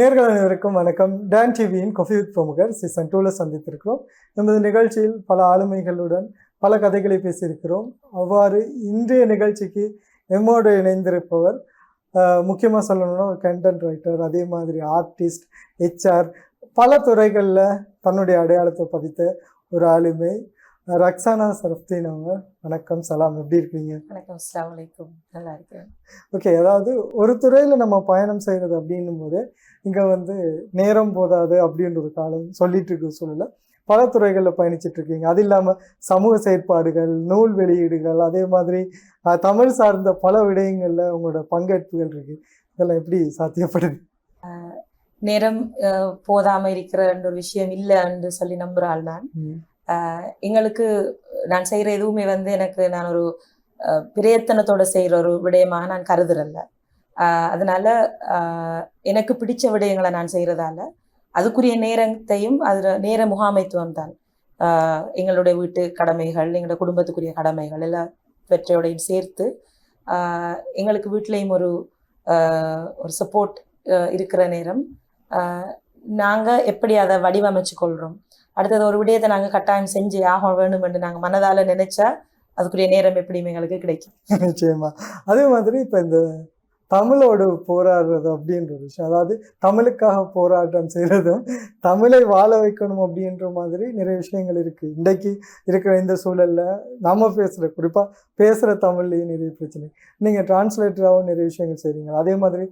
நேர்கள் அனைவருக்கும் வணக்கம். டான் டிவியின் கொஃபி வித் பிரமுகர் சீசன் டூவில் சந்தித்திருக்கிறோம். நமது நிகழ்ச்சியில் பல ஆளுமைகளுடன் பல கதைகளை பேசியிருக்கிறோம். அவ்வாறு இன்றைய நிகழ்ச்சிக்கு எம்மோடு இணைந்திருப்பவர் முக்கியமாக சொல்லணும்னா ஒரு கண்டென்ட் ரைட்டர் அதே மாதிரி ஆர்டிஸ்ட் ஹெச்ஆர் பல துறைகளில் தன்னுடைய அடையாளத்தை பதித்த ஒரு ஆளுமை. ரக்ஸானா சரஃப்தீன் அவங்க. வணக்கம் சலாம். எப்படி இருக்கீங்க? வணக்கம் அஸ்லாம் வலைக்கும் நல்லா இருக்கேன். ஓகே அதாவது ஒரு துறையில் நம்ம பயணம் செய்கிறது அப்படின்னும் போது இங்கே வந்து நேரம் போதாது அப்படின்ற ஒரு காலம் சொல்லிட்டு இருக்க சூழல பல துறைகளில் பயணிச்சிட்டு இருக்கீங்க. அது இல்லாமல் சமூக செயற்பாடுகள் நூல் வெளியீடுகள் அதே மாதிரி தமிழ் சார்ந்த பல விடயங்களில் உங்களோட பங்கேற்புகள் இருக்கு. இதெல்லாம் எப்படி சாத்தியப்படுது? நேரம் அஹ், போதாம இருக்கிற ஒரு விஷயம் இல்லை என்று சொல்லி நம்புறாள் நான் எங்களுக்கு நான் செய்கிற எதுவுமே வந்து எனக்கு நான் ஒரு பிரயத்தனத்தோட செய்கிற ஒரு விடயமாக நான் கருதுறல அதனால எனக்கு பிடிச்ச விடயங்களை நான் செய்கிறதால அதுக்குரிய நேரத்தையும் அதில் நேர முகாமைத்துவம் தான். எங்களுடைய வீட்டு கடமைகள் எங்களோட குடும்பத்துக்குரிய கடமைகள் எல்லாவற்றையோடையும் சேர்த்து எங்களுக்கு வீட்லேயும் ஒரு ஒரு சப்போர்ட் இருக்கிற நேரம் நாங்கள் எப்படி அதை வடிவமைச்சு கொள்கிறோம் அடுத்தது ஒரு விடயத்தை நாங்கள் கட்டாயம் செஞ்சு ஆக வேணும் என்று நாங்கள் மனதால் நினைச்சா அதுக்குரிய நேரம் எப்படியும் எங்களுக்கு கிடைக்கும். நிச்சயமா. அதே மாதிரி இப்போ இந்த தமிழோடு போராடுறது அப்படின்ற ஒரு விஷயம். அதாவது தமிழுக்காக போராட்டம் செய்கிறதும் தமிழை வாழ வைக்கணும் அப்படின்ற மாதிரி நிறைய விஷயங்கள் இருக்குது இன்றைக்கு இருக்கிற இந்த சூழலில் நம்ம பேசுகிற குறிப்பாக பேசுகிற தமிழ்லேயும் நிறைய பிரச்சனை. நீங்கள் டிரான்ஸ்லேட்டராகவும் நிறைய விஷயங்கள் செய்கிறீங்க அதே மாதிரி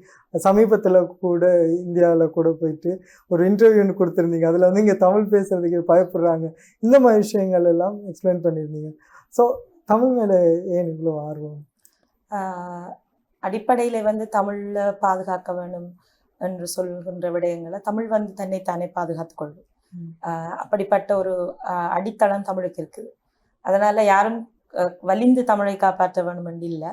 சமீபத்தில் கூட இந்தியாவில் கூட போயிட்டு ஒரு இன்டர்வியூன்னு கொடுத்துருந்தீங்க. அதில் வந்து இங்கே தமிழ் பேசுகிறதுக்கு பயப்படுறாங்க. இந்த மாதிரி விஷயங்கள் எல்லாம் எக்ஸ்பிளைன் பண்ணியிருந்தீங்க. ஸோ தமிழ் மேலே ஏன் இவ்வளோ ஆர்வம்? அடிப்படையில வந்து தமிழ்ல பாதுகாக்க வேணும் என்று சொல்கின்ற விடயங்களை தமிழ் வந்து தன்னைத்தானே பாதுகாத்துக் கொள்ளும். ம். ஆஹ் அப்படிப்பட்ட ஒரு அடித்தளம் தமிழுக்கு இருக்குது. அதனால யாரும் வலிந்து தமிழை காப்பாற்ற வேணும் என்று இல்லை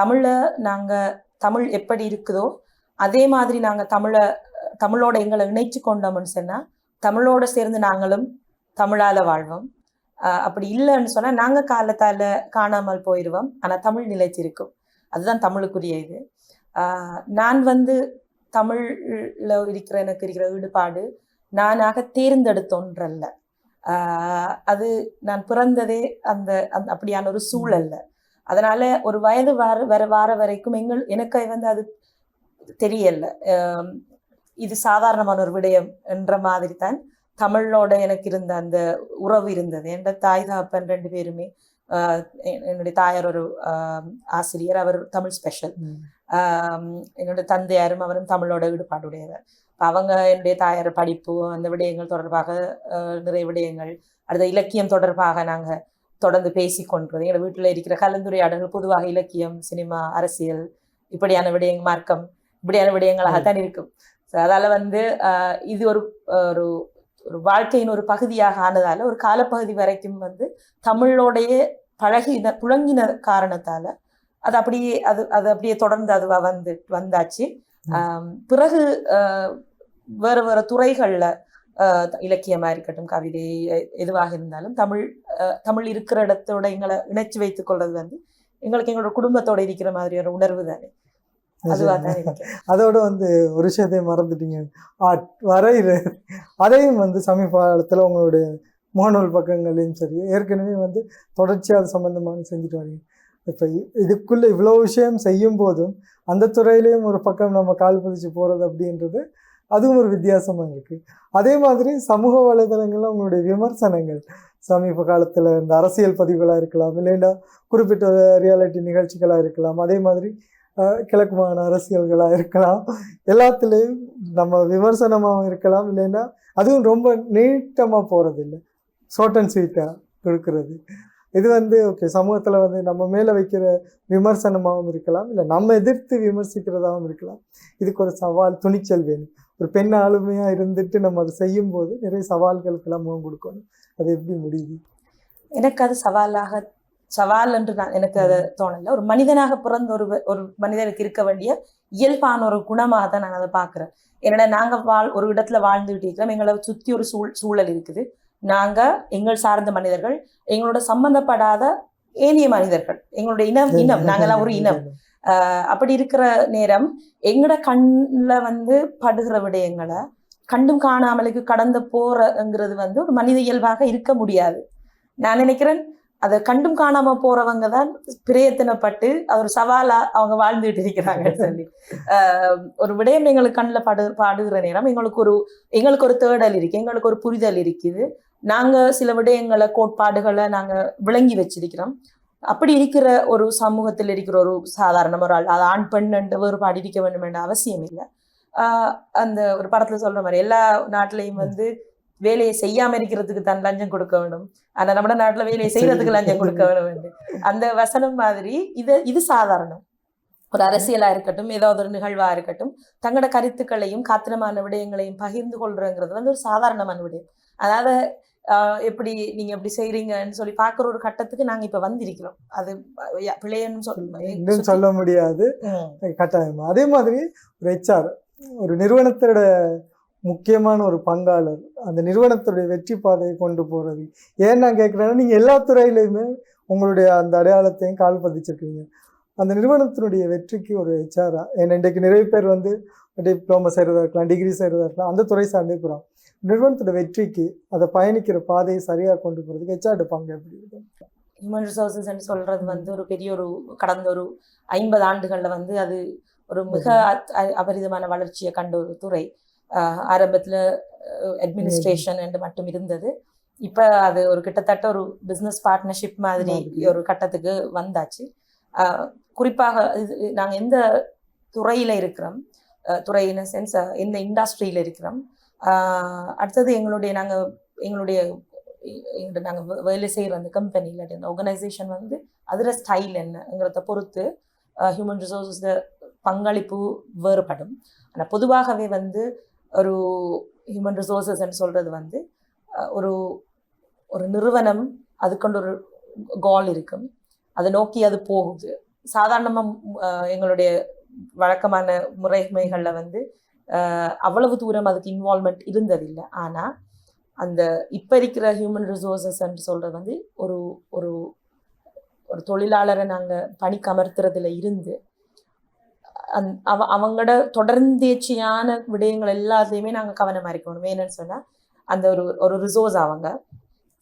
தமிழ நாங்க தமிழ் எப்படி இருக்குதோ அதே மாதிரி நாங்க தமிழை தமிழோட எங்களை இணைச்சு கொண்டோம்னு சொன்னா தமிழோட சேர்ந்து நாங்களும் தமிழால வாழ்வோம். அப்படி இல்லைன்னு சொன்னா நாங்க காலத்தால காணாமல் போயிடுவோம் ஆனா தமிழ் நிலைத்திருக்கும். அதுதான் தமிழுக்குரிய இது. நான் வந்து தமிழில் இருக்கிற எனக்கு இருக்கிற ஈடுபாடு நானாக தேர்ந்தெடுத்த ஒன்றல்ல அது நான் பிறந்ததே அந்த அந்த அப்படியான ஒரு சூழல்ல. அதனால ஒரு வயது வார வர வார வரைக்கும் எங்கள் எனக்கு வந்து அது தெரியல இது சாதாரணமான ஒரு விடயம் என்ற மாதிரி தான் தமிழோட எனக்கு இருந்த அந்த உறவு இருந்தது. என் தாய் தாப்பன் ரெண்டு பேருமே என்னுடைய தாயார் ஒரு ஆசிரியர். அவர் தமிழ் ஸ்பெஷல் என்னோட தந்தையாரும் அவரும் தமிழோட ஈடுபாடுடையவர் அவங்க என்னுடைய தாயார் படிப்பு அந்த விடயங்கள் தொடர்பாக நிறைய விடயங்கள் அடுத்த இலக்கியம் தொடர்பாக நாங்க தொடர்ந்து பேசி கொண்டிருந்தோம். எங்க வீட்டுல இருக்கிற கலந்துரையாடல்கள் பொதுவாக இலக்கியம் சினிமா அரசியல் இப்படியான விடயங்கள் மார்க்கம் இப்படியான விடயங்களாகத்தான் இருக்கும். So அதால வந்து இது ஒரு ஒரு ஒரு வாழ்க்கையின் ஒரு பகுதியாக ஆனதால ஒரு காலப்பகுதி வரைக்கும் வந்து தமிழோடைய பழகின புழங்கின காரணத்தால அது அப்படியே அது அது அப்படியே தொடர்ந்து அதுவா வந்து வந்தாச்சு. பிறகு வேற வேற துறைகள்ல ஆஹ், இலக்கியமா இருக்கட்டும் கவிதை எதுவாக இருந்தாலும் தமிழ் தமிழ் இருக்கிற இடத்தோட எங்களை இணைச்சு வைத்துக் கொள்றது வந்து எங்களுக்கு எங்களோட குடும்பத்தோட இருக்கிற மாதிரி ஒரு உணர்வு தானே. அதுவா தான் இருக்கு. அதோட வந்து ஒரு விஷயத்தை மறந்துட்டீங்க. ஆர்ட் வரைகிற அதையும் வந்து சமீப காலத்தில் உங்களுடைய மாணவர் பக்கங்களையும் சரி ஏற்கனவே வந்து தொடர்ச்சியாக அது செஞ்சுட்டு வரீங்க. இப்போ இதுக்குள்ளே இவ்வளோ விஷயம் செய்யும் போதும் அந்த துறையிலையும் ஒரு பக்கம் நம்ம கால் பதிச்சு போகிறது அப்படின்றது அதுவும் ஒரு வித்தியாசமாக இருக்குது அதே மாதிரி சமூக வலைதளங்களில் உங்களுடைய விமர்சனங்கள் சமீப காலத்தில் இந்த அரசியல் பதிவுகளாக இருக்கலாம் இல்லைன்னா குறிப்பிட்ட ரியாலிட்டி நிகழ்ச்சிகளாக இருக்கலாம் அதே மாதிரி கிழக்கு மாகாண அரசியல்களாக இருக்கலாம் எல்லாத்துலேயும் நம்ம விமர்சனமாகவும் இருக்கலாம் இல்லைன்னா அதுவும் ரொம்ப நீட்டமாக போகிறது இல்லை ஷார்ட் அண்ட் ஸ்வீட்டாக கொடுக்கறது. இது வந்து ஓகே சமூகத்தில் வந்து நம்ம மேலே வைக்கிற விமர்சனமாகவும் இருக்கலாம் இல்லை நம்ம எதிர்த்து விமர்சிக்கிறதாகவும் இருக்கலாம். இதுக்கு ஒரு சவால் துணிச்சல் வேணும். ஒரு பெண் ஆளுமையாக இருந்துட்டு நம்ம அதை செய்யும்போது நிறைய சவால்களுக்கெல்லாம் முகம் கொடுக்கணும். அது எப்படி முடியுது? எனக்கு அது சவாலாக சவால் என்று நான் எனக்கு அது தோணல. ஒரு மனிதனாக பிறந்த ஒரு ஒரு மனிதனுக்கு இருக்க வேண்டிய இயல்பான ஒரு குணமாக தான் நான் அதை பார்க்கிறேன். என்னடா நாங்க வாழ் ஒரு இடத்துல வாழ்ந்துகிட்டு இருக்கிறோம். எங்களை சுத்தி ஒரு சூழ் சூழல் இருக்குது. நாங்க எங்கள் சார்ந்த மனிதர்கள் எங்களோட சம்பந்தப்படாத ஏனைய மனிதர்கள் எங்களுடைய இனம் இனம். நாங்கெல்லாம் ஒரு இனம். ஆஹ் அப்படி இருக்கிற நேரம் எங்கட கண்ணுல வந்து படுகிற விடயங்களை கண்டும் காணாமலுக்கு கடந்து போறங்கிறது வந்து ஒரு மனித இயல்பாக இருக்க முடியாது. நான் நினைக்கிறேன் அதை கண்டும் காணாம போறவங்க தான் பிரயத்தனப்பட்டு அது ஒரு சவாலா அவங்க வாழ்ந்துட்டு இருக்கிறாங்கன்னு சொல்லி. ஆஹ் ஒரு விடயம் எங்களுக்கு கண்ணில் படு பாடுகிற நேரம் எங்களுக்கு ஒரு எங்களுக்கு ஒரு தேடல் இருக்கு எங்களுக்கு ஒரு புரிதல் இருக்குது. நாங்க சில விடயங்களை கோட்பாடுகளை நாங்க விளங்கி வச்சிருக்கிறோம். அப்படி இருக்கிற ஒரு சமூகத்தில் இருக்கிற ஒரு சாதாரண ஒரு ஆள் அது ஆண் பெண் என்ற வேறுபாடு இருக்க வேண்டும் என்ற அவசியம் இல்லை. அந்த ஒரு படத்துல சொல்ற மாதிரி எல்லா நாட்டிலையும் வந்து வேலையை செய்யாம இருக்கிறதுக்கு தான் லஞ்சம் கொடுக்க வேண்டும். ஆனா நம்ம நாட்டுல வேலையை செய்யறதுக்கு லஞ்சம் கொடுக்க வேண்டும் என்று. அந்த வசனம் மாதிரி இது இது சாதாரணம். ஒரு அரசியலா இருக்கட்டும் ஏதாவது ஒரு நிகழ்வா இருக்கட்டும் தங்களோட கருத்துக்களையும் காத்திரமான விடயங்களையும் பகிர்ந்து கொள்றங்கிறது வந்து ஒரு சாதாரணமான விடயம். அதாவது எப்படி நீங்க எப்படி செய்றீங்கன்னு சொல்லி பாக்குற ஒரு கட்டத்துக்கு நாங்க இப்ப வந்திருக்கிறோம். அது இன்னும் சொல்ல சொல்ல முடியாது. கட்டாயமா. அதே மாதிரி ஒரு ஹெச்ஆர் ஒரு நிறுவனத்தோட முக்கியமான ஒரு பங்காளர் அந்த நிறுவனத்துடைய வெற்றி பாதையை கொண்டு போறது. ஏன் நான் கேட்குறேன்னா நீங்கள் எல்லா துறையிலையுமே உங்களுடைய அந்த அடையாளத்தையும் கால் பதிச்சிருக்கீங்க. அந்த நிறுவனத்தினுடைய வெற்றிக்கு ஒரு ஹெச்ஆரா ஏன்னா இன்றைக்கு நிறைய பேர் வந்து டிப்ளமோ செய்கிறதா இருக்கலாம் டிகிரி செய்கிறதா இருக்கலாம் அந்த துறை சார்ந்தே போகிறோம் நிறுவனத்தோட வெற்றிக்கு அதை பயணிக்கிற பாதையை சரியாக கொண்டு போகிறதுக்கு ஹெச்ஆர் பங்கு எப்படி இருக்கும்? ஹியூமன் ரிசோர்சஸ் சொல்றது வந்து ஒரு பெரிய ஒரு கடந்த ஒரு ஐம்பது ஆண்டுகள்ல வந்து அது ஒரு மிக அபரிதமான வளர்ச்சியை கண்ட ஒரு துறை. ஆரம்பத்துல அட்மினிஸ்ட்ரேஷன் என்று மட்டும் இருந்தது. இப்ப அது ஒரு கிட்டத்தட்ட ஒரு பிசினஸ் பார்ட்னர்ஷிப் மாதிரி. ஒரு கட்டத்துக்கு வந்தாச்சு. குறிப்பாக இது நாங்க எந்த துறையில இருக்கிறோம்? துறை இன் சென்ஸ் எந்த இண்டஸ்ட்ரியில இருக்கிறோம்? அடுத்தது எங்களுடைய நாங்கள் எங்களுடைய நாங்கள் வேலை செய்கிற அந்த கம்பெனியில் அந்த ஆர்கனைசேஷன் வந்து அதில் ஸ்டைல் என்னங்கிறத பொறுத்து ஹியூமன் ரிசோர்ஸஸ் பங்களிப்பு வேறுபடும். ஆனால் பொதுவாகவே வந்து ஒரு ஹியூமன் ரிசோர்ஸஸ்ன்னு சொல்கிறது வந்து ஒரு ஒரு நிறுவனம் அதுக்கொண்டு ஒரு கோல் இருக்கும். அதை நோக்கி அது போகுது. சாதாரணமாக எங்களுடைய வழக்கமான முறைமைகளில் வந்து அவ்வளவு தூரம் அதுக்கு இன்வால்மெண்ட் இருந்ததில்லை. ஆனால் அந்த இப்போ இருக்கிற ஹியூமன் ரிசோர்ஸஸ் சொல்கிறது வந்து ஒரு ஒரு ஒரு தொழிலாளரை நாங்கள் பணிக்கு அமர்த்துறதுல இருந்து அந் அவ அவங்களோட தொடர்ந்தேச்சியான விடயங்கள் எல்லாத்தையுமே நாங்கள் கவனமாக இருக்கணும் என்னன்னு சொன்னால் அந்த ஒரு ஒரு ரிசோர்ஸ் அவங்க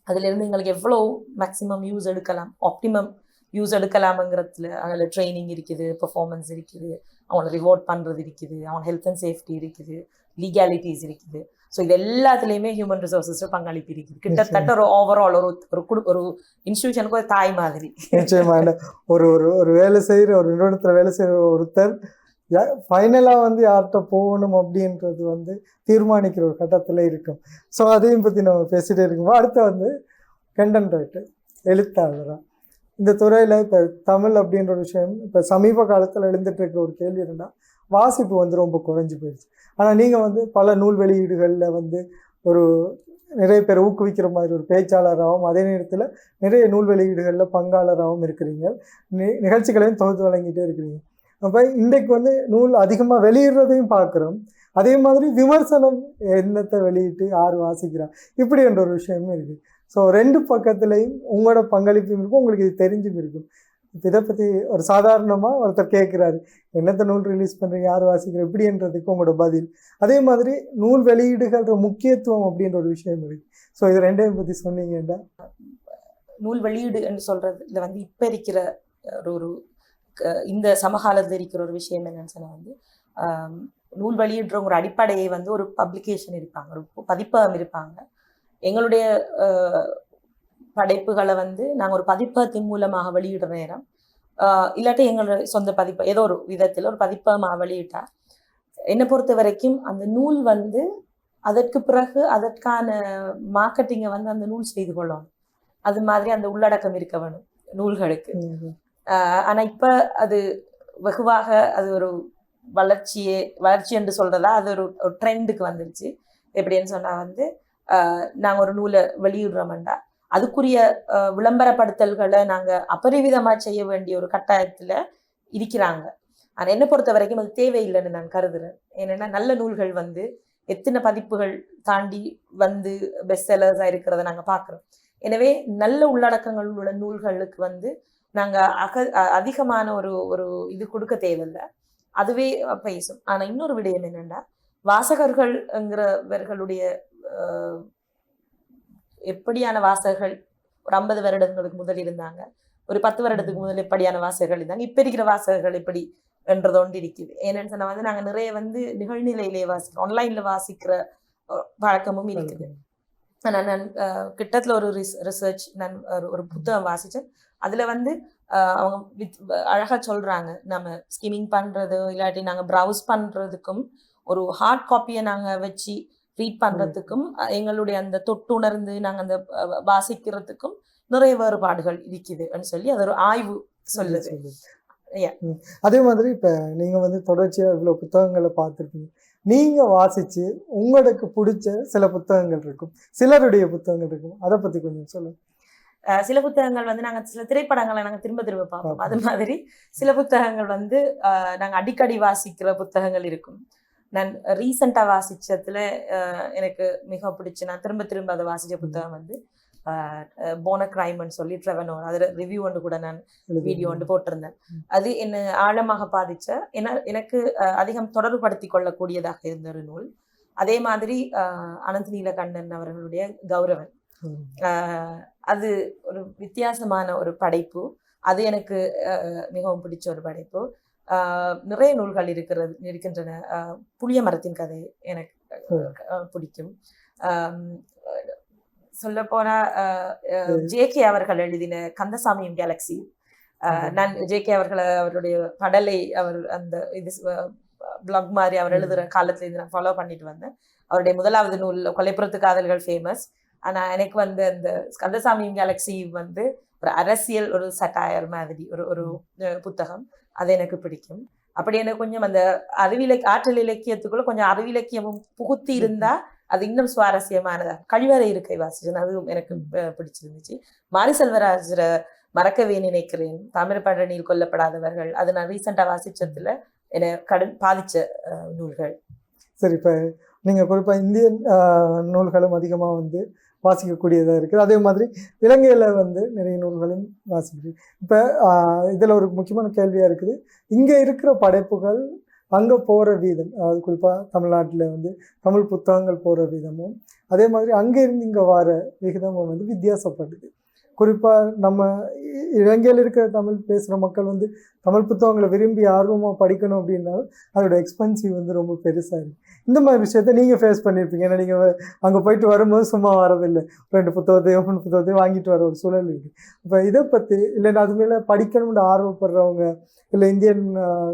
அதுலேருந்து எங்களுக்கு எவ்வளோ மேக்ஸிமம் யூஸ் எடுக்கலாம் ஆப்டிமம் யூஸ் எடுக்கலாமங்கிறதுல அதில் ட்ரைனிங் இருக்குது பெர்ஃபார்மன்ஸ் இருக்குது அவங்கள ரிவார்ட் பண்ணுறது இருக்குது அவங்க ஹெல்த் அண்ட் சேஃப்டி இருக்குது லீகாலிட்டிஸ் இருக்குது. ஸோ இது எல்லாத்துலேயுமே ஹியூமன் ரிசோர்ஸஸ் பங்களிப்பு இருக்குது. கிட்டத்தட்ட ஒரு ஓவரால் ஒரு ஒரு குடு ஒரு இன்ஸ்டியூஷனுக்கு ஒரு தாய் மாதிரி. நிச்சயமான ஒரு ஒரு ஒரு வேலை செய்கிற ஒரு நிறுவனத்தில் வேலை செய்கிற ஒருத்தர் ஃபைனலாக வந்து யார்கிட்ட போகணும் அப்படின்றது வந்து தீர்மானிக்கிற ஒரு கட்டத்தில் இருக்கும். ஸோ அதையும் பற்றி நம்ம பேசிகிட்டே இருக்கும்போது அடுத்து வந்து கண்டென்ட் ரைட்டர் எழுத்தாளராக இந்த துறையில் இப்போ தமிழ் அப்படின்ற ஒரு விஷயம் இப்போ சமீப காலத்தில் எழுந்துட்டு இருக்கிற ஒரு கேள்வி என்னென்னா வாசிப்பு வந்து ரொம்ப குறைஞ்சி போயிடுச்சு. ஆனால் நீங்கள் வந்து பல நூல் வெளியீடுகளில் வந்து ஒரு நிறைய பேர் ஊக்குவிக்கிற மாதிரி ஒரு பேச்சாளராகவும் அதே நேரத்தில் நிறைய நூல் வெளியீடுகளில் பங்காளராகவும் இருக்கிறீங்க. நி- நிகழ்ச்சிகளையும் தொகுத்து வழங்கிட்டே இருக்கிறீங்க. அப்போ இன்றைக்கு வந்து நூல் அதிகமாக வெளியிடுறதையும் பார்க்குறோம். அதே மாதிரி விமர்சனம் என்னத்தை வெளியிட்டு யார் வாசிக்கிறா? இப்படி என்ற ஒரு விஷயமும் இருக்குது ஸோ ரெண்டு பக்கத்துலேயும் உங்களோட பங்களிப்பும் இருக்கும் உங்களுக்கு இது தெரிஞ்சும் இருக்கும். இப்போ இதை பற்றி ஒரு சாதாரணமாக ஒருத்தர் கேட்குறாரு என்னத்தை நூல் ரிலீஸ் பண்ணுறீங்க யார் வாசிக்கிற? எப்படின்றதுக்கு உங்களோட பதில். அதே மாதிரி நூல் வெளியீடுகள முக்கியத்துவம் அப்படின்ற ஒரு விஷயம் இருக்குது ஸோ இது ரெண்டையும் பற்றி சொன்னீங்கன்னா நூல் வெளியீடு என்று சொல்றதுல வந்து இப்போ இருக்கிற ஒரு ஒரு க- இந்த சமகாலத்தில் இருக்கிற ஒரு விஷயம் என்னன்னு சொன்னால் வந்து நூல் வெளியிடுறவங்க ஒரு அடிப்படையை வந்து ஒரு பப்ளிகேஷன் இருப்பாங்க ஒரு பதிப்பகம் இருப்பாங்க. எங்களுடைய படைப்புகளை வந்து நாங்கள் ஒரு பதிப்பகத்தின் மூலமாக வெளியிடுற நேரம் இல்லாட்டி எங்களோட சொந்த பதிப்பு ஏதோ ஒரு விதத்தில் ஒரு பதிப்பகமாக வெளியிட்டா என்னை பொறுத்த வரைக்கும் அந்த நூல் வந்து அதற்கு பிறகு அதற்கான மார்க்கெட்டிங்கை வந்து அந்த நூல் செய்து கொள்ளணும். அது மாதிரி அந்த உள்ளடக்கம் இருக்க வேணும் நூல்களுக்கு. ஆஹ் ஆனா இப்ப அது வெகுவாக அது ஒரு வளர்ச்சியே வளர்ச்சி என்று சொல்றதா அது ஒரு ஒரு ட்ரெண்டுக்கு வந்துருச்சு. எப்படின்னு சொன்னா வந்து நாங்கள் ஒரு நூலை வெளியிடுறோம்டா. அதுக்குரிய விளம்பரப்படுத்தல்களை நாங்கள் அபரிவிதமாக செய்ய வேண்டிய ஒரு கட்டாயத்தில் இருக்கிறாங்க. ஆனால் என்னை பொறுத்த வரைக்கும் அது தேவையில்லைன்னு நான் கருதுறேன். ஏன்னா நல்ல நூல்கள் வந்து எத்தனை பதிப்புகள் தாண்டி வந்து பெஸ்ட் செல்லர்ஸாக இருக்கிறத நாங்கள் பார்க்குறோம் எனவே நல்ல உள்ளடக்கங்கள் உள்ள நூல்களுக்கு வந்து நாங்கள் அக அ- அதிகமான ஒரு ஒரு இது கொடுக்க தேவையில்லை. அதுவே பேசும். ஆனால் இன்னொரு விடயம் என்னென்னா வாசகர்கள்ங்கிறவர்களுடைய எப்படியான வாசகர்கள் ஒரு ஐம்பது வருடங்களுக்கு முதல் இருந்தாங்க. ஒரு பத்து வருடத்துக்கு முதல் எப்படியான வாசகர்கள் இருந்தாங்க. இப்ப இருக்கிற வாசகர்கள் எப்படி என்றது ஒன்று இருக்குது. ஏன்னு சொன்னா வந்து நாங்க நிறைய வந்து நிகழ்நிலையிலே வாசிக்கிறோம். ஆன்லைன்ல வாசிக்கிற பழக்கமும் இருக்குது. ஆனா நான் கிட்டத்துல ஒரு ரிசர்ச் நான் ஒரு புத்தகம் வாசிச்சேன். அதுல வந்து அவங்க வித் அழகா சொல்றாங்க. நம்ம ஸ்கிமிங் பண்றது இல்லாட்டி நாங்க ப்ரௌஸ் பண்றதுக்கும் ஒரு ஹார்ட் காப்பியை நாங்க வச்சு ரீட் பண்றதுக்கும் எங்களுடைய அந்த தொட்டுணர்ந்து நாங்க அந்த வாசிக்கிறதுக்கும் நிறைய வேறுபாடுகள் இருக்குதுன்னு சொல்லி அது ஒரு ஆய்வு சொல்லுது. அதே மாதிரி இப்ப நீங்க வந்து தொடர்ச்சியா இவ்வளவு புத்தகங்களை பார்த்துருக்கீங்க. நீங்க வாசிச்சு உங்களுக்கு பிடிச்ச சில புத்தகங்கள் இருக்கும். சிலருடைய புத்தகங்கள் இருக்கும். அதை பத்தி கொஞ்சம் சொல்லுங்க. அஹ் சில புத்தகங்கள் வந்து நாங்க சில திரைப்படங்களை நாங்க திரும்ப திரும்ப பார்ப்போம். அது மாதிரி சில புத்தகங்கள் வந்து நாங்க அடிக்கடி வாசிக்கிற புத்தகங்கள் இருக்கும். நான் ரீசெண்டா வாசிச்சதுல அஹ், எனக்கு மிக பிடிச்ச நான் திரும்ப திரும்ப அதை வாசிச்ச புத்தகம் வந்து போன கிரைம்னு சொல்லி ட்ரெவனோர் அதுல ரிவ்யூ ஒன்று கூட நான் வீடியோ ஒன்று போட்டிருந்தேன். அது என்ன ஆழமாக பாதிச்ச என எனக்கு அதிகம் தொடர்புபடுத்தி கொள்ளக்கூடியதாக இருந்த ஒரு நூல். அதே மாதிரி அனந்த் நீலகண்டன் அவர்களுடைய கௌரவன். அது ஒரு வித்தியாசமான ஒரு படைப்பு. அது எனக்கு மிகவும் பிடிச்ச ஒரு படைப்பு. நிறைய நூல்கள் இருக்கிறது இருக்கின்றன. புளிய மரத்தின் கதை எனக்கு பிடிக்கும். சொல்ல போனா ஜேகே அவர்கள் எழுதின கந்தசாமியும் கேலக்சி நான் ஜேகே அவர்களை அவருடைய படலை அவர் அந்த இது பிளாக் மாதிரி அவர் எழுதுற காலத்துல இருந்து நான் ஃபாலோ பண்ணிட்டு வந்தேன். அவருடைய முதலாவது நூல் கொலைப்புறத்து காதல்கள் ஃபேமஸ் ஆனா எனக்கு வந்து அந்த கந்தசாமியும் கேலக்சி வந்து ஒரு அரசியல் ஒரு சட்டாயர் மாதிரி ஒரு ஒரு புத்தகம். அது எனக்கு பிடிக்கும். அப்படி எனக்கு கொஞ்சம் அந்த அறிவிலக் ஆற்றல் இலக்கியத்துக்குள்ள கொஞ்சம் அறிவிலக்கியமும் புகுத்தி இருந்தா அது இன்னும் சுவாரஸ்யமானதா. கழிவறை இருக்கை வாசிச்சேன் அதுவும் எனக்கு பிடிச்சிருந்துச்சு. மாரி செல்வராஜரை மறக்கவே நினைக்கிறேன். தமிழ் பழனியில் கொல்லப்படாதவர்கள். அது நான் ரீசெண்டா வாசிச்சதுல என்னை கடன் அஹ், நூல்கள். சரி இப்போ நீங்கள் குறிப்பாக இந்தியன் ஆஹ், நூல்களும் அதிகமாக வந்து வாசிக்கக்கூடியதாக இருக்குது. அதே மாதிரி இலங்கையில் வந்து நிறைய நூல்களும் வாசிக்குது இப்போ இதில் ஒரு முக்கியமான கேள்வியாக இருக்குது. இங்கே இருக்கிற படைப்புகள் அங்கே போகிற வீதம் அதாவது குறிப்பாக தமிழ்நாட்டில் வந்து தமிழ் புத்தகங்கள் போகிற விதமும் அதே மாதிரி அங்கே இருந்து இங்கே வர விகிதமும் வந்து வித்தியாசப்படுது. குறிப்பாக நம்ம இ- இலங்கையில் இருக்கிற தமிழ் பேசுகிற மக்கள் வந்து தமிழ் புத்தகங்களை விரும்பி ஆர்வமாக படிக்கணும் அப்படின்னாலும் அதோட எக்ஸ்பென்சிவ் வந்து ரொம்ப பெருசாக இருக்குது இந்த மாதிரி விஷயத்த நீங்கள் ஃபேஸ் பண்ணியிருப்பீங்க ஏன்னா நீங்கள் அங்கே போயிட்டு வரும்போது சும்மா வரதில்லை. ரெண்டு புத்தகத்தையும் மூணு புத்தகத்தையும் வாங்கிட்டு வர ஒரு சூழல் இருக்குது இப்போ இதை பற்றி இல்லைன்னா அது மேலே படிக்கணும்னு ஆர்வப்படுறவங்க இல்லை இந்தியன்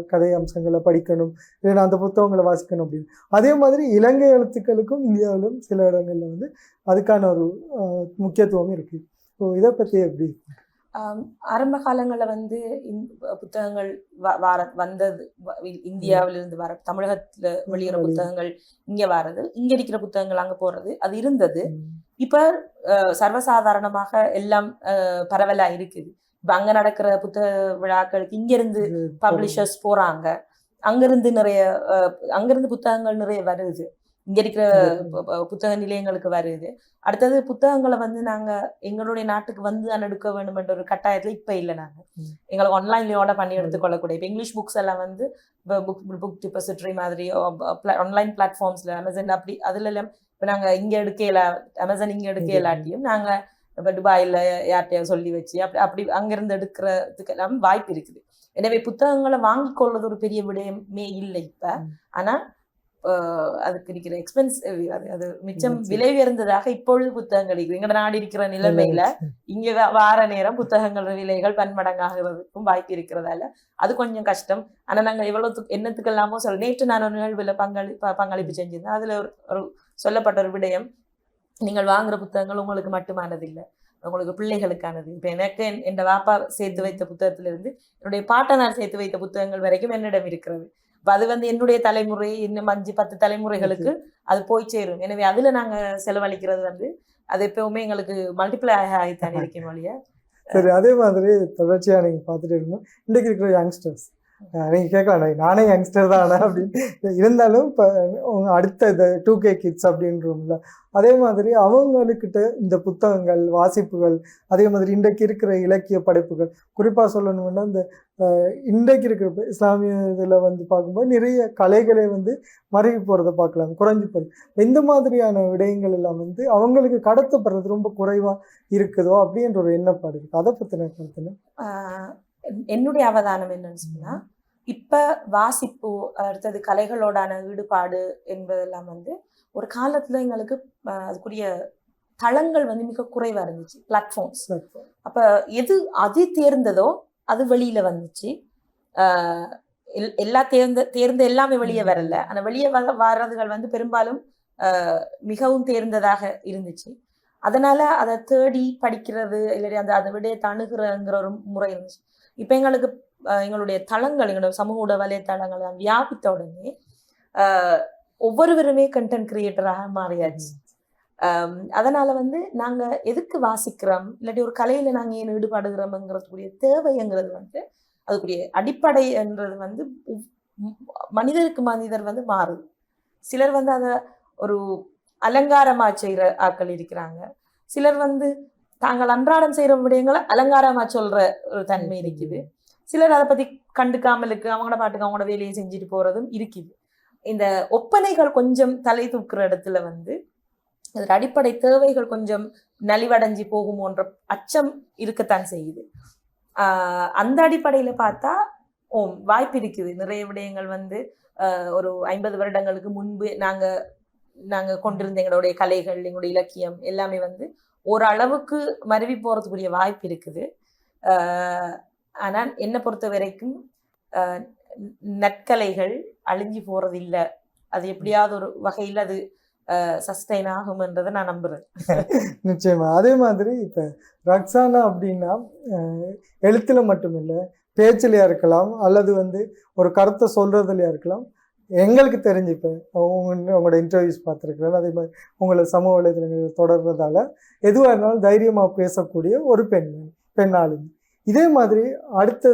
கதை அம்சங்களை படிக்கணும் இல்லைன்னா அந்த புத்தகங்களை வாசிக்கணும் அப்படின்னு. அதே மாதிரி இலங்கை எழுத்துக்களுக்கும் இந்தியாவிலும் சில இடங்களில் வந்து அதுக்கான ஒரு முக்கியத்துவம் இருக்குது ஸோ இதை பற்றி எப்படி? ஆரம்ப காலங்கள்ல வந்து புத்தகங்கள் வார வந்தது. இந்தியாவிலிருந்து வர தமிழகத்துல வெளியிற வெளிய. புத்தகங்கள் இங்க வர்றது இங்க இருக்கிற புத்தகங்கள் அங்க போறது அது இருந்தது. இப்ப சர்வசாதாரணமாக எல்லாம் அஹ், பரவலா இருக்குது இப்ப அங்க நடக்கிற புத்தக விழாக்களுக்கு இங்க இருந்து இது பப்ளிஷர்ஸ் போறாங்க. அங்கிருந்து நிறைய அங்கிருந்து புத்தகங்கள் நிறைய வருது. இங்க இருக்கிற புத்தக நிலையங்களுக்கு வருது. அடுத்தது புத்தகங்களை வந்து நாங்க எங்களுடைய நாட்டுக்கு வந்து தான் எடுக்க வேண்டும் என்ற ஒரு கட்டாயத்துல இப்ப இல்லை நாங்க. ம். எங்களுக்கு ஆன்லைன்ல ஆர்டர் பண்ணி எடுத்துக்கொள்ளக்கூடிய இப்போ இங்கிலீஷ் புக்ஸ் எல்லாம் வந்து புக் புக் டிபாசிட்டரி மாதிரி ஆன்லைன் பிளாட்ஃபார்ம்ஸ்ல அமேசான் அப்படி அதுல எல்லாம் இப்போ நாங்க இங்க எடுக்கல அமேசான் இங்க எடுக்க இல்லாட்டியும் நாங்க இப்போ துபாயில் யார்கிட்டயோ சொல்லி வச்சு அப்படி அப்படி அங்கிருந்து எடுக்கிறதுக்கு எல்லாம் வாய்ப்பு இருக்குது. எனவே புத்தகங்களை வாங்கிக் கொள்வது ஒரு பெரிய விடயமே இல்லை இப்ப. ம். அதுக்கு இருக்கிற எக்ஸ்பென்ஸ் அது மிச்சம். விலை உயர்ந்ததாக இப்பொழுது புத்தகங்கள் இருக்குது எங்கட நாடு இருக்கிற நிலைமையில இங்க வார நேரம் புத்தகங்கள் விலைகள் பன்மடங்காகிறதுக்கும் வாய்ப்பு இருக்கிறதால அது கொஞ்சம் கஷ்டம். ஆனா நாங்க எவ்வளவு என்னத்துக்கெல்லாமோ சொல்ல நேற்று நான் ஒரு நிகழ்வுல பங்களி பங்களிப்பு செஞ்சிருந்தேன். அதுல ஒரு ஒரு சொல்லப்பட்ட ஒரு விடயம் நீங்கள் வாங்குற புத்தகங்கள் உங்களுக்கு மட்டுமானது இல்லை உங்களுக்கு பிள்ளைகளுக்கானது. இப்ப எனக்கு என் என் வாப்பா சேர்த்து வைத்த புத்தகத்திலிருந்து என்னுடைய பாட்டனார் சேர்த்து வைத்த புத்தகங்கள் வரைக்கும் என்னிடம் இருக்கிறது. அது வந்து என்னுடைய தலைமுறை இன்னும் அஞ்சு பத்து தலைமுறைகளுக்கு அது போய் சேரும். எனவே அதுல நாங்க செலவழிக்கிறது வந்து அது எப்பவுமே எங்களுக்கு மல்டிப்ளை ஆகித்தான் இருக்கும் வழிய சரி அதே மாதிரி தொடர்ச்சியாக நீங்கள் பார்த்துட்டே இருக்கணும் இன்றைக்கு இருக்கிற யங்ஸ்டர்ஸ் நீங்கள் கேட்கலாம். நானே யங்ஸ்டர் தான் அப்படின்னு இருந்தாலும் இப்போ உங்கள் அடுத்த இந்த டூ கே கிட்ஸ் அப்படின்றோம்ல அதே மாதிரி அவங்களுக்கிட்ட இந்த புத்தகங்கள் வாசிப்புகள் அதே மாதிரி இன்றைக்கு இருக்கிற இலக்கிய படைப்புகள் குறிப்பாக சொல்லணும்னா இந்த இன்றைக்கு இருக்கிற இஸ்லாமிய இதில் வந்து பார்க்கும்போது நிறைய கலைகளை வந்து மருகி போகிறத பார்க்கலாம் குறைஞ்சி போகுது இந்த மாதிரியான விடயங்கள் எல்லாம் வந்து அவங்களுக்கு கடத்தப்படுறது ரொம்ப குறைவாக இருக்குதோ அப்படின்ற ஒரு எண்ணப்பாடு இருக்குது அதை பற்றின கருத்துன்னு என்னுடைய அவதானம் என்னன்னு சொன்னா இப்ப வாசிப்பு அடுத்தது கலைகளோடான ஈடுபாடு என்பதெல்லாம் வந்து ஒரு காலத்துல எங்களுக்கு அதுக்குரிய தளங்கள் வந்து மிக குறைவா இருந்துச்சு. பிளாட்ஃபார்ம்ஸ் அப்ப எது அது தேர்ந்ததோ அது வெளியில வந்துச்சு. எல்லா தேர்ந்த தேர்ந்த எல்லாமே வெளியே வரல. ஆனா வெளியே வர வர்றதுகள் வந்து பெரும்பாலும் மிகவும் தேர்ந்ததாக இருந்துச்சு. அதனால அதை தேடி படிக்கிறது இல்லாட்டி அந்த அதை விட அணுகிறங்கிற ஒரு முறை இருந்துச்சு. இப்போ எங்களுக்கு எங்களுடைய தளங்கள் எங்களோட சமூக ஊட வலைத்தளங்கள் வியாபித்த உடனே ஒவ்வொருவருமே கண்டென்ட் கிரியேட்டராக மாறியாச்சு. அதனால வந்து நாங்க எதுக்கு வாசிக்கிறோம்? இல்லாட்டி ஒரு கலையில நாங்க ஏன் ஈடுபடுகிறோம்ங்கிறதுக்குரிய தேவைங்கிறது வந்து அதுக்குரிய அடிப்படை என்றது வந்து மனிதருக்கு மனிதர் வந்து மாறுது சிலர் வந்து அதை ஒரு அலங்காரமா செய்கிற ஆட்கள் இருக்கிறாங்க. சிலர் வந்து தாங்கள் அன்றாடம் செய்யற விடயங்களை அலங்காரமா சொல்ற ஒரு தன்மை இருக்குது. சிலர் அதை பத்தி கண்டுக்காமல் இருக்கு அவங்களோட பாட்டுக்கு அவங்களோட வேலையை செஞ்சுட்டு போறதும் இருக்குது. இந்த ஒப்பனைகள் கொஞ்சம் தலை தூக்குற இடத்துல வந்து அதோட அடிப்படை தேவைகள் கொஞ்சம் நலிவடைஞ்சு போகுமோன்ற அச்சம் இருக்கத்தான் செய்யுது. அந்த அடிப்படையில பார்த்தா ஓ வாய்ப்பு இருக்குது. நிறைய விடயங்கள் வந்து ஒரு ஐம்பது வருடங்களுக்கு முன்பு நாங்க நாங்க கொண்டிருந்த எங்களுடைய கலைகள் எங்களுடைய இலக்கியம் எல்லாமே வந்து ஓரளவுக்கு மருவி போகிறதுக்குரிய வாய்ப்பு இருக்குது. ஆனால் என்னை பொறுத்த வரைக்கும் நற்கலைகள் அழிஞ்சு போகிறது இல்லை அது எப்படியாவது ஒரு வகையில் அது சஸ்டைன் ஆகும்ன்றதை நான் நம்புகிறேன் நிச்சயமா. அதே மாதிரி இப்போ ரக்ஸானா அப்படின்னா எழுத்தில் எழுத்துல மட்டும் இல்லை பேச்சிலையாக இருக்கலாம் அல்லது வந்து ஒரு கருத்தை சொல்றதுலையா இருக்கலாம் எங்களுக்கு தெரிஞ்சு இப்போ உங்க உங்களோட இன்டர்வியூஸ் பார்த்துருக்குறேன். அதே மாதிரி உங்களை சமூக வலைதளங்கள் தொடர்றதால எதுவாக இருந்தாலும் தைரியமாக பேசக்கூடிய ஒரு பெண் பெண்ணாளுங்க. இதே மாதிரி அடுத்த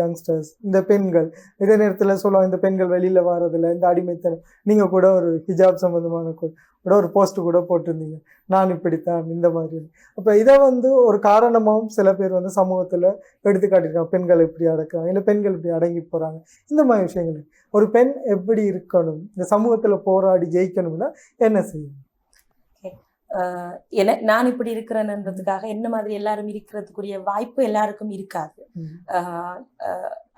யங்ஸ்டர்ஸ் இந்த பெண்கள் இதே நேரத்தில் சொல்லுவாங்க இந்த பெண்கள் வெளியில் வர்றதில்ல இந்த அடிமைத்தனம். நீங்கள் கூட ஒரு ஹிஜாப் சம்மந்தமான கூட ஒரு போஸ்ட் கூட போட்டிருந்தீங்க. நான் இப்படித்தான் இந்த மாதிரி. அப்போ இதை வந்து ஒரு காரணமாகவும் சில பேர் வந்து சமூகத்தில் எடுத்துக்காட்டியிருக்காங்க. பெண்கள் இப்படி அடக்கிறாங்க இல்லை பெண்கள் இப்படி அடங்கி போகிறாங்க இந்த மாதிரி விஷயங்கள் ஒரு பெண் எப்படி இருக்கணும்? இந்த சமூகத்தில் போராடி ஜெயிக்கணும்னா என்ன செய்யணும்? என நான் இப்படி இருக்கிறேன்ன்றதுக்காக என்ன மாதிரி எல்லாரும் இருக்கிறதுக்குரிய வாய்ப்பு எல்லாருக்கும் இருக்காது.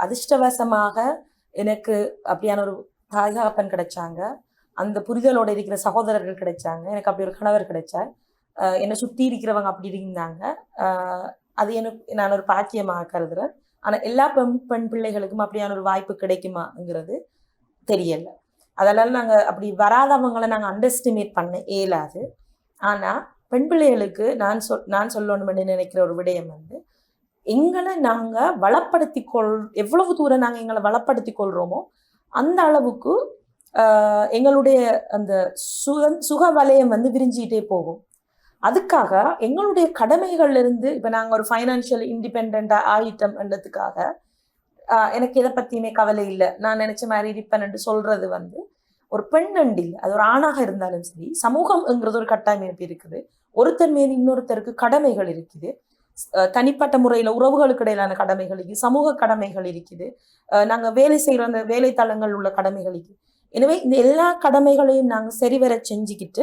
அதிர்ஷ்டவசமாக எனக்கு அப்படியான ஒரு தாய்காப்பன் கிடைச்சாங்க. அந்த புரிதலோட இருக்கிற சகோதரர்கள் கிடைச்சாங்க. எனக்கு அப்படி ஒரு கணவர் கிடைச்சார். என்னை சுற்றி இருக்கிறவங்க அப்படி இருந்தாங்க. ஆஹ் அது எனக்கு நான் ஒரு பாக்கியமாக கருதுறேன். ஆனால் எல்லா பெண் பெண் பிள்ளைகளுக்கும் அப்படியான ஒரு வாய்ப்பு கிடைக்குமாங்கிறது தெரியல. அதனால நாங்கள் அப்படி வராதவங்களை நாங்கள் அண்டர்ஸ்டிமேட் பண்ண இயலாது. ஆனால் பெண் பிள்ளைகளுக்கு நான் சொல் நான் சொல்லணும்னு நினைக்கிற ஒரு விடயம் வந்து எங்களை நாங்கள் வளப்படுத்தி கொள் எவ்வளவு தூரம் நாங்கள் எங்களை வளப்படுத்தி கொள்கிறோமோ அந்த அளவுக்கு எங்களுடைய அந்த சுக சுக வலயம் வந்து விரிஞ்சிக்கிட்டே போகும். அதுக்காக எங்களுடைய கடமைகள்லேருந்து இப்போ நாங்கள் ஒரு ஃபைனான்ஷியல் இண்டிபெண்ட்டாக ஆயிட்டோம்ன்றதுக்காக என்றதுக்காக எனக்கு எதை பற்றியுமே கவலை இல்லை. நான் நினச்ச மாதிரி இருப்பேன்ட்டு சொல்கிறது வந்து ஒரு பெண் அண்டு அது ஒரு ஆணாக இருந்தாலும் சரி சமூகம்ங்கிறது ஒரு கட்டமைப்பு இருக்குது. ஒருத்தர் மீது இன்னொருத்தருக்கு கடமைகள் இருக்குது. தனிப்பட்ட முறையில் உறவுகளுக்கு இடையிலான கடமைகள் இருக்குது சமூக கடமைகள் இருக்குது. நாங்கள் நாங்க வேலை செய்கிற அந்த வேலை தளங்கள் உள்ள கடமைகள் இருக்குது எனவே இந்த எல்லா கடமைகளையும் நாங்கள் சரிவர செஞ்சுக்கிட்டு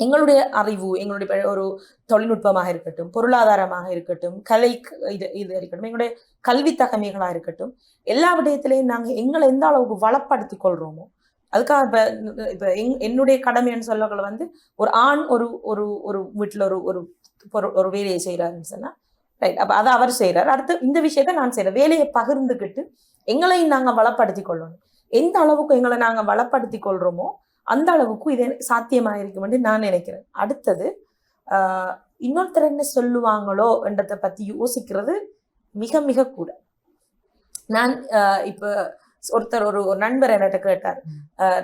எங்களுடைய அறிவு எங்களுடைய ஒரு தொழில்நுட்பமாக இருக்கட்டும் பொருளாதாரமாக இருக்கட்டும் கலை இது இது இருக்கட்டும் எங்களுடைய கல்வி தகமைகளாக இருக்கட்டும் எல்லா விடயத்திலையும் நாங்கள் எங்களை எந்த அளவுக்கு வளப்படுத்தி கொள்றோமோ அதுக்காக இப்போ இப்போ எங் என்னுடைய கடமைன்னு சொல்லக்குள்ள வந்து ஒரு ஆண் ஒரு ஒரு ஒரு வீட்டில் ஒரு ஒரு ஒரு வேலையை செய்கிறாருன்னு சொன்னால் ரைட் அப்போ அதை அவர் செய்கிறார் அடுத்து இந்த விஷயத்த நான் செய்கிறேன் வேலையை பகிர்ந்துக்கிட்டு எங்களையும் நாங்கள் வளப்படுத்தி கொள்ளணும். எந்த அளவுக்கு எங்களை நாங்கள் வளப்படுத்தி கொள்கிறோமோ அந்த அளவுக்கு இது சாத்தியமாக இருக்குமென்று நான் நினைக்கிறேன். அடுத்தது இன்னொருத்தர் என்ன சொல்லுவாங்களோ என்றதை பற்றி யோசிக்கிறது மிக மிக கூட. நான் இப்போ ஒருத்தர் ஒரு ஒரு நண்பர் என்கிட்ட கேட்டார்.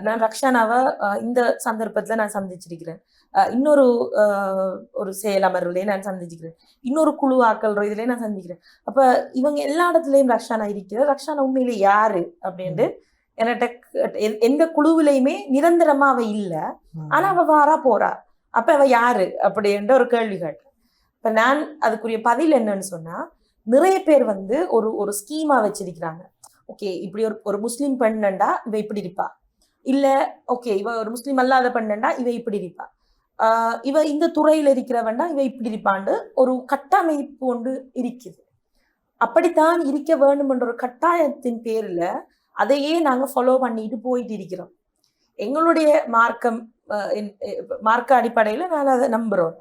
நான் ரக்ஷானாவை? இந்த சந்தர்ப்பத்தில் நான் சந்திச்சிருக்கிறேன். இன்னொரு ஒரு செயலமர்வுலயே நான் சந்திச்சுக்கிறேன் இன்னொரு குழு ஆக்கள் இதுலயே நான் சந்திக்கிறேன். அப்ப இவங்க எல்லா இடத்துலயும் ரக்ஷானா இருக்கிற ரக்ஷானா உண்மையிலே யாரு? அப்படின்ட்டு என்கிட்ட எந்த குழுவிலையுமே நிரந்தரமா அவ இல்ல. ஆனா அவ வாரா போறா. அப்ப அவ யாரு? அப்படின்ற ஒரு கேள்வி கேட்டேன். இப்ப நான் அதுக்குரிய பதில் என்னன்னு சொன்னா நிறைய பேர் வந்து ஒரு ஒரு ஸ்கீமா வச்சிருக்கிறாங்க. ஓகே இப்படி ஒரு ஒரு முஸ்லீம் பெண்ணண்டா இவ இப்படி இருப்பா. இல்ல ஓகே இவ ஒரு முஸ்லீம் அல்லாத பெண்ணண்டா இவ இப்படி இருப்பா. இவ இந்த துறையில இருக்கிறவண்டா இவ இப்படி இருப்பாண்டு ஒரு கட்டமைப்பு ஒன்று இருக்குது. அப்படித்தான் இருக்க வேண்டும் என்ற ஒரு கட்டாயத்தின் பேர்ல அதையே நாங்க ஃபாலோ பண்ணிட்டு போயிட்டு இருக்கிறோம். எங்களுடைய மார்க்கம் மார்க்க அடிப்படையில நான் அதை நம்புறோம்.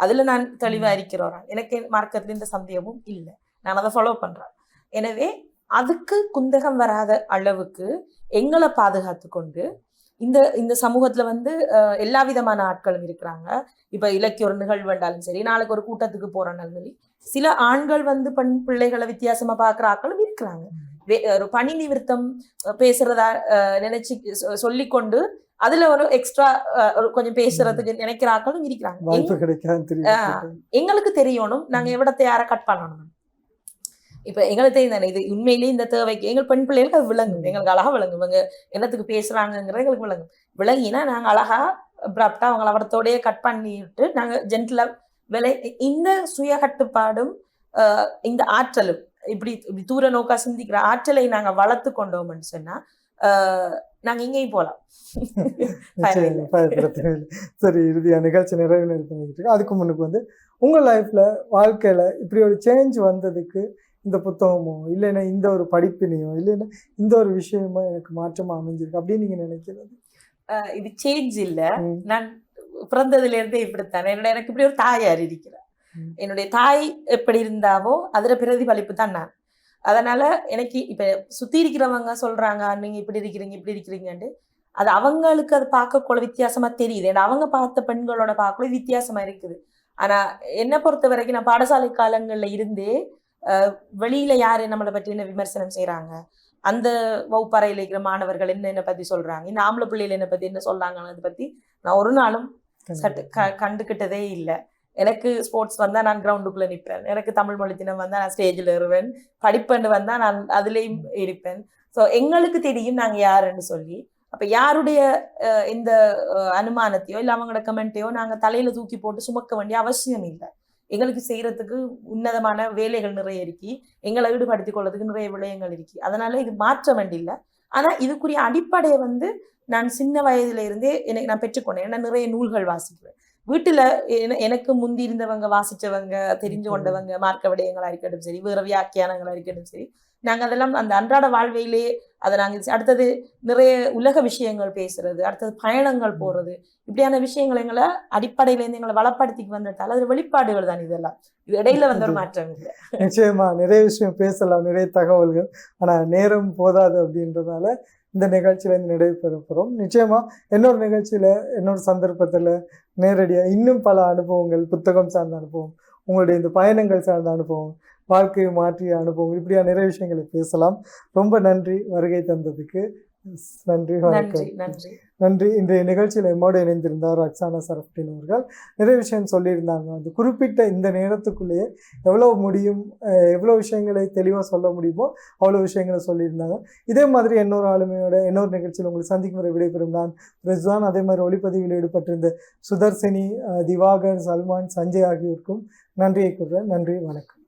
அதுல நான் தெளிவா இருக்கிறோம். எனக்கு மார்க்கத்துல இந்த சந்தேகமும் இல்லை. நான் அதை ஃபாலோ பண்றேன். எனவே அதுக்கு குந்தகம் வராத அளவுக்கு எங்களை பாதுகாத்து கொண்டு இந்த இந்த சமூகத்துல வந்து எல்லா விதமான ஆட்களும் இருக்கிறாங்க. இப்ப இலக்கிய ஒரு நிகழ்வு வேண்டாலும் சரி நாளைக்கு ஒரு கூட்டத்துக்கு போறோம்னாலும் சரி சில ஆண்கள் வந்து பெண் பிள்ளைகளை வித்தியாசமா பார்க்குற ஆட்களும் இருக்கிறாங்க. வே- ஒரு பணி நிவிர்த்தம் பேசுறதா நினைச்சு சொல்லிக்கொண்டு அதுல ஒரு எக்ஸ்ட்ரா கொஞ்சம் பேசுறதுக்கு நினைக்கிற ஆட்களும் இருக்கிறாங்க. எங்களுக்கு தெரியணும். நாங்க எவ்வளத்தை யாரை கட் பண்ணணும். இப்ப எங்களுக்கு தெரியும் இது உண்மையிலேயே இந்த தேவைக்கு எங்கள் பெண் பிள்ளைகளுக்கு அது விளங்கும். எங்களுக்கு அழகா விளங்கும் இவங்க என்னத்துக்கு பேசுறாங்கங்கிறது எங்களுக்கு விளங்கும். விளங்கினா நாங்க அழகா அப்ராப்டா அவங்கள அவடத்தோடயே கட் பண்ணிட்டு நாங்க ஜென்டிலா விலை இந்த சுய கட்டுப்பாடும் இந்த ஆற்றலும் இப்படி இப்படி தூர நோக்கா சிந்திக்கிற ஆற்றலை நாங்க வளர்த்து கொண்டோம்னு சொன்னா ஆஹ், நாங்க எங்கேயும் போலாம். நிச்சயம் பயப்பட தேவையில்லை சரி இறுதியா நிகழ்ச்சி நிறைவு பண்ணிக்கிட்டு. அதுக்கு முன்னுக்கு வந்து உங்க லைஃப்ல வாழ்க்கையில இப்படி ஒரு சேஞ்ச் வந்ததுக்கு இந்த புத்தகமோ இல்லைன்னா இந்த ஒரு படிப்பினையோ இல்லைன்னா இந்த ஒரு விஷயமோ எனக்கு மாற்றமா அமைஞ்சிருக்கு அப்படின்னு நீங்க நினைக்கிறது? இது சேஞ்ச் இல்ல. நான் பிறந்ததுல இருந்தே இப்படித்தான். என்னோட எனக்கு இப்படி ஒரு தாயார் இருக்கிறார். என்னுடைய தாய் எப்படி இருந்தாவோ அதுல பிரதிபலிப்பு தான் நான். அதனால எனக்கு இப்ப சுத்தி இருக்கிறவங்க சொல்றாங்க நீங்க இப்படி இருக்கிறீங்க இப்படி இருக்கிறீங்கன்ட்டு. அது அவங்களுக்கு அது பார்க்கக்குள்ள வித்தியாசமா தெரியுது. ஏன்னா அவங்க பார்த்த பெண்களோட பார்க்கக்குள்ள வித்தியாசமா இருக்குது. ஆனா என்னை பொறுத்த வரைக்கும் நான் பாடசாலை காலங்கள்ல இருந்தே வெளியில யாரு நம்மளை பற்றி என்ன விமர்சனம் செய்றாங்க? அந்த வகுப்பறையில் இருக்கிற மாணவர்கள் என்ன என்ன பத்தி சொல்றாங்க? இந்த ஆம்பளை பிள்ளைகள் என்ன பத்தி என்ன சொல்றாங்கன்னு பத்தி நான் ஒரு நாளும் கண்டுக்கிட்டதே இல்லை. எனக்கு ஸ்போர்ட்ஸ் வந்தா நான் கிரவுண்டுக்குள்ள நிற்பேன் எனக்கு தமிழ் மொழி தினம் வந்தா நான் ஸ்டேஜில் இருவேன் படிப்பேன் வந்தா நான் அதுலேயும் இருப்பேன். ஸோ எங்களுக்கு தெரியும் நாங்க யாருன்னு சொல்லி. அப்ப யாருடைய இந்த அனுமானத்தையோ இல்லை அவங்களோட கமெண்ட்டையோ நாங்க தலையில தூக்கி போட்டு சுமக்க வேண்டிய அவசியம் இல்லை. எங்களுக்கு செய்யறதுக்கு உன்னதமான வேலைகள் நிறைய இருக்கு எங்களை ஈடுபடுத்திக் கொள்றதுக்கு நிறைய விடயங்கள் இருக்கு. அதனால இது மாற்ற வேண்டியில்லை. ஆனா இதுக்குரிய அடிப்படையை வந்து நான் சின்ன வயதுல இருந்தே எனக்கு நான் பெற்றுக்கொண்டேன். ஏன்னா நிறைய நூல்கள் வாசிக்குவேன். வீட்டுல என- எனக்கு முந்தி இருந்தவங்க வாசிச்சவங்க தெரிஞ்சு கொண்டவங்க மார்க்க விடயங்களா இருக்கட்டும் சரி வேற வியாக்கியானங்களா இருக்கட்டும் சரி நாங்க அதெல்லாம் அந்த அன்றாட வாழ்வையிலே அதை நாங்க அடுத்தது நிறைய உலக விஷயங்கள் பேசுறது அடுத்தது பயணங்கள் போறது. இப்படியான விஷயங்கள் எங்களை அடிப்படையில இருந்து எங்களை வளப்படுத்திக்கு வந்ததால அது வெளிப்பாடுகள் தான் இதெல்லாம். இது இடையில வந்த ஒரு மாற்றம் இல்லை நிச்சயமா. நிறைய விஷயம் பேசலாம் நிறைய தகவல்கள். ஆனா நேரம் போதாது அப்படின்றதால இந்த நிகழ்ச்சியில இருந்து நிறைவு பெற போறோம். நிச்சயமா இன்னொரு நிகழ்ச்சியில இன்னொரு சந்தர்ப்பத்துல நேரடியா இன்னும் பல அனுபவங்கள் புத்தகம் சார்ந்த அனுபவம் உங்களுடைய இந்த பயணங்கள் சார்ந்த அனுபவம் வாழ்க்கையை மாற்றிய அனுபவம் இப்படியா நிறைய விஷயங்களை பேசலாம். ரொம்ப நன்றி வருகை தந்ததுக்கு. நன்றி வணக்கம். நன்றி நன்றி. இன்றைய நிகழ்ச்சியில் எம்மோடு இணைந்திருந்தார் அக்ஸானா சரஃப்டின் அவர்கள். நிறைய விஷயம் சொல்லியிருந்தாங்க. அந்த குறிப்பிட்ட இந்த நேரத்துக்குள்ளேயே எவ்வளோ முடியும் எவ்வளோ விஷயங்களை தெளிவாக சொல்ல முடியுமோ அவ்வளோ விஷயங்களை சொல்லியிருந்தாங்க. இதே மாதிரி இன்னொரு ஆளுமையோட இன்னொரு நிகழ்ச்சியில் உங்களை சந்திக்கும் வரை விடைபெறும் நான் ரிஸ்வான். அதே மாதிரி ஒளிப்பதிவில் ஈடுபட்டிருந்த சுதர்சினி திவாகர் சல்மான் சஞ்சய் ஆகியோருக்கும் நன்றியை கூறுறேன் நன்றி வணக்கம்.